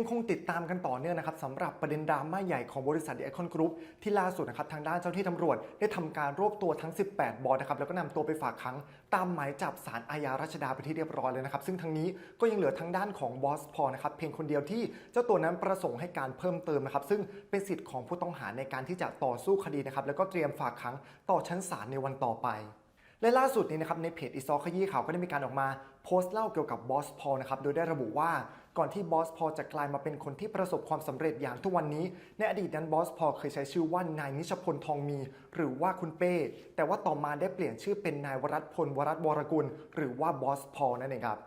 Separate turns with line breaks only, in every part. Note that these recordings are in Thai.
ยังคงติดตามกันต่อเนื่องนะครับสำหรับประเด็นดราม่าใหญ่ของบริษัท The Icon Group ที่ล่าสุดนะครับทางด้านเจ้าหน้าที่ตำรวจ ได้ทำการรวบตัวทั้ง 18 บอสนะครับแล้วก็นำตัวไปฝากขังตามหมายจับสารอาญารัชดาไปที่เรียบร้อยเลยนะครับซึ่งทางนี้ก็ยังเหลือทางด้านของบอสพอนะครับเพียงคนเดียวที่เจ้าตัวนั้นประสงค์ให้การเพิ่มเติมนะครับซึ่งเป็นสิทธิ์ของผู้ต้องหาในการที่จะต่อสู้คดีนะครับแล้วก็เตรียมฝากขังต่อชั้นศาลในวันต่อไปและล่าสุดนี้นะครับในเพจอีซอขยี้ข่าวก็ได้มีการออกมาโพสต์เล่าเกี่ยวกับบอสพอนะครับโดยได้ระบุว่า ก่อนที่บอสพอลจะกลายมาเป็นคนที่ประสบความสำเร็จอย่างทุกวันนี้ ในอดีตนั้นบอสพอลเคยใช้ชื่อว่านายนิชพลทองมี หรือว่าคุณเป้ แต่ว่าต่อมาได้เปลี่ยนชื่อเป็นนายวรัตพลวรัตวรกุล หรือว่าบอสพอลนั่นเองครับ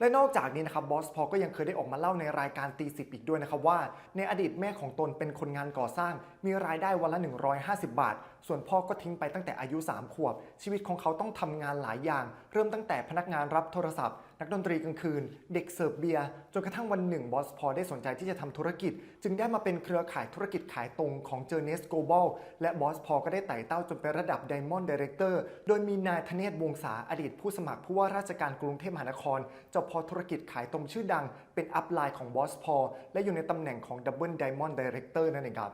และนอกจากนี้นะครับบอสพอก็ยังเคยได้ออกมาเล่าในรายการตีสิบอีกด้วยนะครับว่า ในอดีตแม่ของตนเป็นคนงานก่อสร้าง มีรายได้วันละ 150 บาท ส่วนพ่อก็ทิ้งไปตั้งแต่อายุ 3 ขวบ ชีวิตของเขาต้องทำงานหลายอย่าง เริ่มตั้งแต่พนักงานรับโทรศัพท์ นักดนตรีกลางคืน เด็กเสิร์ฟเบียร์จนกระทั่งวันหนึ่งบอสพอได้สนใจที่จะทำธุรกิจ จึงได้มาเป็นเครือข่ายธุรกิจขายตรงของ j o u r n e s Global และบอสพอก็ได้ไต่เต้าจนเป็นระดับ Diamond Director โดยมีนายธเนศวงศาอดีตผู้สมัครผู้ว่าราชการกรุงเทพมหานครเจ้าพ่อธุรกิจขายตรงชื่อดัง เป็นอัพไลน์ของบอสพอและอยู่ในตำแหน่งของ Double Diamond Director นั่นเองครับ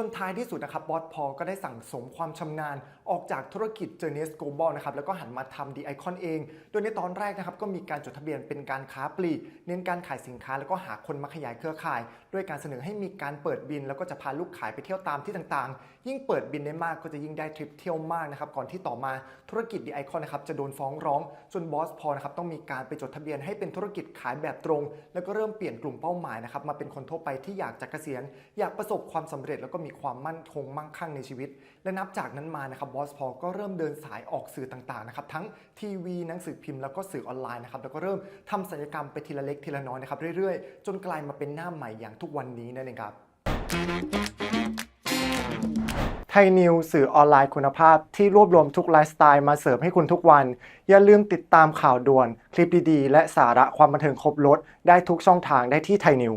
จนท้ายที่สุดนะครับบอสพอก็ได้สั่งสมความชำนาญ ออกจากธุรกิจ j o u r n e s Global นะครับแล้วก็หันมาทำ The Icon เอง โดยในตอนแรกนะครับก็มีการจดทะเบียนเป็นการค้าปลีก เน้นการขายสินค้าแล้วก็หาคนมาขยายเครือข่าย ด้วยการเสนอให้มีการเปิดบิน แล้วก็จะพาลูกขายไปเที่ยวตามที่ต่างๆ ยิ่งเปิดบินได้มากก็จะยิ่งได้ทริปเที่ยวมากนะครับก่อนที่ต่อมาธุรกิจ The Icon นะครับจะโดนฟ้องร้องจนบอสพอนะครับต้องมีการไปจดทะเบียนให้เป็นธุรกิจขายแบบตรง แล้วก็เริ่มเปลี่ยนกลุ่มเป้าหมายนะครับมาเป็นคนทั่วไปที่อยากจะเกษียณอยากประสบความสำเร็จแล้วก็มีความมั่นคงมั่งคั่งในชีวิต และนับจากนั้นมานะครับบอสพอก็เริ่มเดินสายออกสื่อต่างๆนะครับทั้งทีวีหนังสือพิมพ์แล้วก็สื่อออนไลน์นะครับแล้วก็เริ่มทำศัลยกรรมไปทีละเล็กทีละน้อยนะครับเรื่อยๆ จนกลายมาเป็นหน้าใหม่อย่างทุกวันนี้นั่นเองครับไทยนิวสื่อออนไลน์คุณภาพที่รวบรวมทุกไลฟ์สไตล์มาเสิร์ฟให้คุณทุกวัน อย่าลืมติดตามข่าวด่วน คลิปดีๆ และสาระความบันเทิงครบรถได้ทุกช่องทางได้ที่ไทยนิว